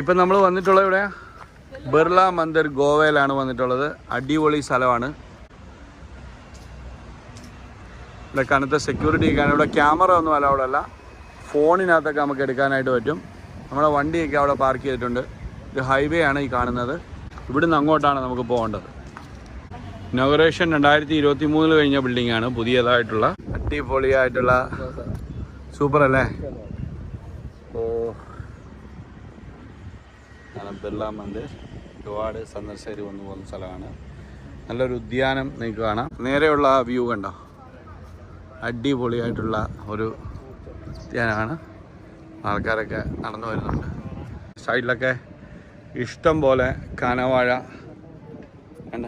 ഇപ്പം നമ്മൾ വന്നിട്ടുള്ളത് ഇവിടെ ബിർള മന്ദിർ ഗോവയിലാണ് വന്നിട്ടുള്ളത്. അടിപൊളി സ്ഥലമാണ്. ഇവിടെ കനത്ത സെക്യൂരിറ്റി കാരണം ഇവിടെ ക്യാമറ ഒന്നും അല്ല അവിടെ അല്ല. ഫോണിനകത്തൊക്കെ നമുക്ക് എടുക്കാനായിട്ട് പറ്റും. നമ്മുടെ വണ്ടിയൊക്കെ അവിടെ പാർക്ക് ചെയ്തിട്ടുണ്ട്. ഇത് ഹൈവേ ആണ് ഈ കാണുന്നത്. ഇവിടുന്ന് അങ്ങോട്ടാണ് നമുക്ക് പോകേണ്ടത്. ഇനോഗ്രേഷൻ രണ്ടായിരത്തി ഇരുപത്തി മൂന്നിൽ കഴിഞ്ഞ ആണ്. പുതിയതായിട്ടുള്ള അടിപൊളിയായിട്ടുള്ള. സൂപ്പർ അല്ലേ? ആണ് ബിർള മന്ദിർ ഒരുപാട് സന്ദർശകർ വന്നു പോകുന്ന സ്ഥലമാണ്. നല്ലൊരു ഉദ്യാനം നിങ്ങൾക്ക് കാണാം. നേരെയുള്ള വ്യൂ കണ്ടോ? അടിപൊളിയായിട്ടുള്ള ഒരു ഉദ്യാനമാണ്. ആൾക്കാരൊക്കെ നടന്നു വരുന്നുണ്ട്. സൈഡിലൊക്കെ ഇഷ്ടം പോലെ കനവാഴ. കണ്ട?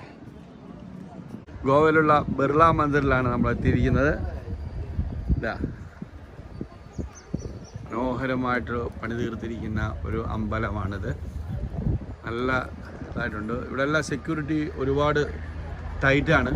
ഗോവയിലുള്ള ബിർള മന്ദിറിലാണ് നമ്മൾ എത്തിയിരിക്കുന്നത് ഇതാ. മനോഹരമായിട്ട് പണി തീർത്തിരിക്കുന്ന ഒരു അമ്പലമാണിത് നല്ല ഇതായിട്ടുണ്ട് ഇവിടെ എല്ലാം സെക്യൂരിറ്റി ഒരുപാട് ടൈറ്റാണ്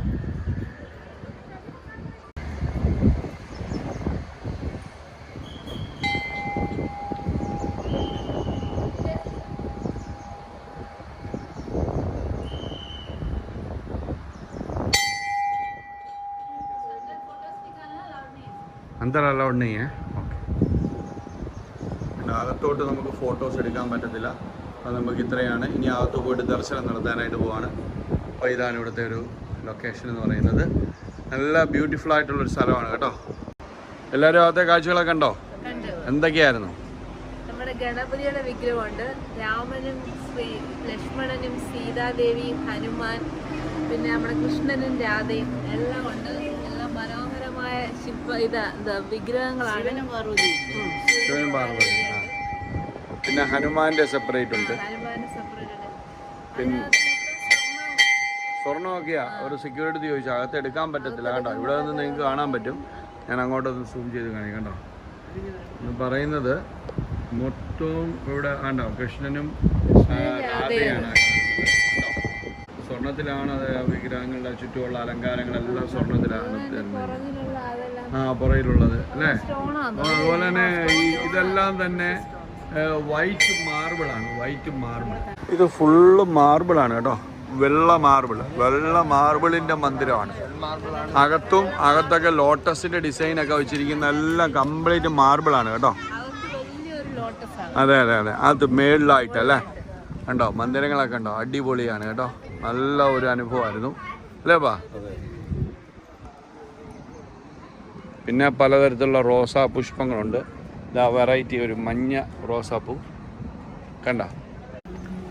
अंदर अलाउड नहीं है ഓക്കെ പിന്നെ അകത്തോട്ട് നമുക്ക് ഫോട്ടോസ് എടുക്കാൻ പറ്റത്തില്ല. അത് നമുക്ക് ഇത്രയാണ്. ഇനി അകത്ത് പോയിട്ട് ദർശനം നടത്താനായിട്ട് പോവാണ്. അപ്പോൾ ഇതാണ് ഇവിടുത്തെ ഒരു ലൊക്കേഷൻ എന്ന് പറയുന്നത്. നല്ല ബ്യൂട്ടിഫുൾ ആയിട്ടുള്ളൊരു സ്ഥലമാണ് കേട്ടോ. എല്ലാവരും അകത്തെ കാഴ്ചകളൊക്കെ ഉണ്ടോ കണ്ടു. എന്തൊക്കെയായിരുന്നു? നമ്മുടെ ഗണപതിയുടെ വിഗ്രഹമുണ്ട്. രാമനും ശ്രീ ലക്ഷ്മണനും സീതാദേവിയും ഹനുമാൻ പിന്നെ നമ്മുടെ കൃഷ്ണനും രാധയും എല്ലാം ഉണ്ട്. എല്ലാം മനോഹരമായ ശില്പ ഇതാ എന്താ വിഗ്രഹങ്ങളാണ്. ശിവനും പാർവതി. പിന്നെ ഹനുമാന്റെ സെപ്പറേറ്റ് ഉണ്ട്. പിന്നെ സ്വർണം സ്വർണമൊക്കെയാ. ഒരു സെക്യൂരിറ്റി ചോദിച്ചാൽ അകത്ത് എടുക്കാൻ പറ്റത്തില്ല. കേട്ടോ ഇവിടെ നിന്ന് നിങ്ങൾക്ക് കാണാൻ പറ്റും. ഞാൻ അങ്ങോട്ടൊന്ന് സൂം ചെയ്ത് കാണിക്കാം. കേട്ടോ എന്ന് പറയുന്നത് മൊത്തവും ഇവിടെ കണ്ടോ? കൃഷ്ണനും രാധയാണ്. കണ്ടോ? സ്വർണത്തിലാണ് അത് വിഗ്രഹങ്ങളുടെ ചുറ്റുമുള്ള അലങ്കാരങ്ങളെല്ലാം സ്വർണത്തിലാണ് ആ പുറയിലുള്ളത് അല്ലേ? അതുപോലെ തന്നെ ഈ ഇതെല്ലാം തന്നെ വൈറ്റ് മാർബിൾ ആണ് വൈറ്റ് മാർബിൾ ഇത് ഫുള്ള് മാർബിൾ ആണ് കേട്ടോ. വെള്ള മാർബിൾ വെള്ള മാർബിളിന്റെ മന്ദിരമാണ്. അകത്തും അകത്തൊക്കെ ലോട്ടസിന്റെ ഡിസൈനൊക്കെ വെച്ചിരിക്കുന്ന എല്ലാം കംപ്ലീറ്റ് മാർബിൾ ആണ് കേട്ടോ. അതെ അതെ അതെ. അത് മേളിലായിട്ട് അല്ലേ? കണ്ടോ? മന്ദിരങ്ങളൊക്കെ ഉണ്ടോ അടിപൊളിയാണ് കേട്ടോ. നല്ല ഒരു അനുഭവമായിരുന്നു. അല്ലേ ബാ? പിന്നെ പലതരത്തിലുള്ള റോസാ പുഷ്പങ്ങളുണ്ട്. ഇതാ വെറൈറ്റി ഒരു മഞ്ഞ റോസാപ്പൂ. കണ്ട?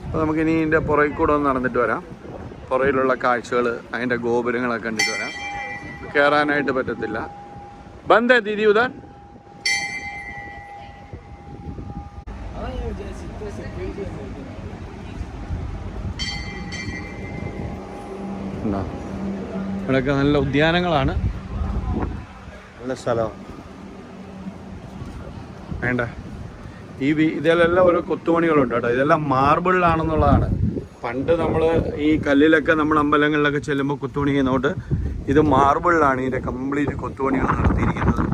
അപ്പോൾ നമുക്കിനി ഇതിന്റെ പുറകിൽ കൂടെ ഒന്ന് നടന്നിട്ട് വരാം. പുറകിലുള്ള കാഴ്ചകൾ അതിന്റെ ഗോപുരങ്ങളൊക്കെ കണ്ടിട്ട് വരാം. കയറാനായിട്ട് പറ്റത്തില്ല. ബന്ധ ദീദി ഉദാൻ. ഇവിടെയൊക്കെ നല്ല ഉദ്യാനങ്ങളാണ്. നല്ല സ്ഥലമാണ് വേണ്ട. ഈ ഇതിലെല്ലാം ഓരോ കൊത്തുപണികളുണ്ട് കേട്ടോ. ഇതെല്ലാം മാർബിളിലാണെന്നുള്ളതാണ് പണ്ട് നമ്മൾ ഈ കല്ലിലൊക്കെ നമ്മൾ അമ്പലങ്ങളിലൊക്കെ ചെല്ലുമ്പോൾ കൊത്തുപണി ചെയ്യുന്നതുകൊണ്ട് ഇത് മാർബിളിലാണ് ഇതിന്റെ കംപ്ലീറ്റ് കൊത്തുപണികൾ നടത്തിയിരിക്കുന്നത്.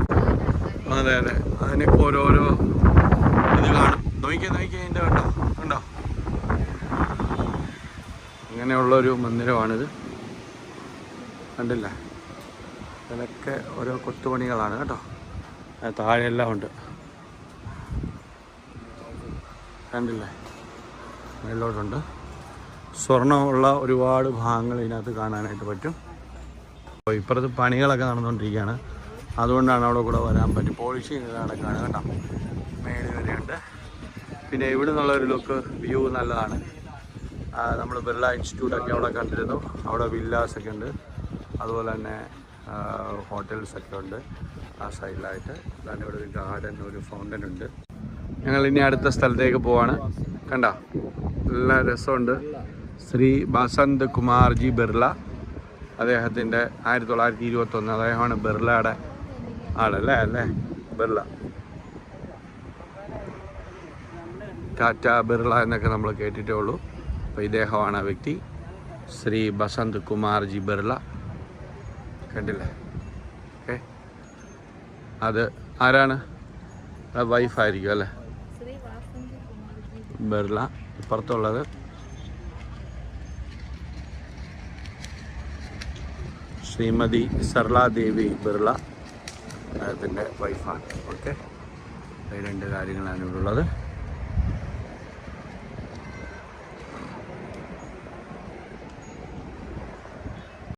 അതെ അതെ. അതിനൊക്കെ ഓരോരോ ഇത് കാണും. നോക്കിയേ നോക്കിയേ ഇതിന്റെ കേട്ടോ കണ്ടോ? അങ്ങനെയുള്ളൊരു മന്ദിരമാണിത്. കണ്ടില്ല? ഇതിലൊക്കെ ഓരോ കൊത്തുപണികളാണ് കേട്ടോ. താഴെയെല്ലാം ഉണ്ട്. കണ്ടില്ലേ? മേലോട്ടുണ്ട് സ്വർണമുള്ള ഒരുപാട് ഭാഗങ്ങൾ ഇതിനകത്ത് കാണാനായിട്ട് പറ്റും. അപ്പോൾ ഇപ്പുറത്ത് പണികളൊക്കെ നടന്നുകൊണ്ടിരിക്കുകയാണ്. അതുകൊണ്ടാണ് അവിടെ കൂടെ വരാൻ പറ്റും പോളിഷിങ് നടക്കുകയാണ് കേട്ടോ. മേളിൽ വരെയുണ്ട്. പിന്നെ ഇവിടെ നിന്നുള്ള ഒരു ലുക്ക് വ്യൂ നല്ലതാണ്. നമ്മൾ ബിർള ഇൻസ്റ്റിറ്റ്യൂട്ടൊക്കെ അവിടെ കണ്ടിരുന്നു. അവിടെ വില്ലാസ് ഒക്കെ ഉണ്ട്. അതുപോലെ തന്നെ ഹോട്ടൽസൊക്കെ ഉണ്ട് ആ സൈഡിലായിട്ട് അതാണ് ഇവിടെ ഒരു ഗാർഡൻ ഒരു ഫൗണ്ടൻ ഉണ്ട്. ഞങ്ങൾ ഇനി അടുത്ത സ്ഥലത്തേക്ക് പോവാണ്. കണ്ട? നല്ല രസമുണ്ട്. ശ്രീ ബസന്ത് കുമാർജി ബിർള. അദ്ദേഹത്തിന്റെ ആയിരത്തി തൊള്ളായിരത്തി ഇരുപത്തൊന്ന് അദ്ദേഹമാണ് ബിർളയുടെ ആളല്ലേ അല്ലേ? ബിർള. ടാറ്റ ബിർള എന്നൊക്കെ നമ്മൾ കേട്ടിട്ടേ ഉള്ളൂ. അപ്പോൾ ഇദ്ദേഹമാണ് ആ വ്യക്തി. ശ്രീ ബസന്ത് കുമാർജി ബിർള. കണ്ടില്ലേ? ഓക്കെ. അത് ആരാണ്? വൈഫായിരിക്കും അല്ലേ? ബിർള ഇപ്പുറത്തുള്ളത്. ശ്രീമതി സർലാദേവി ബിർള അദ്ദേഹത്തിന്റെ വൈഫാണ് ഓക്കെ രണ്ട് കാര്യങ്ങളാണ് ഇവിടെ ഉള്ളത്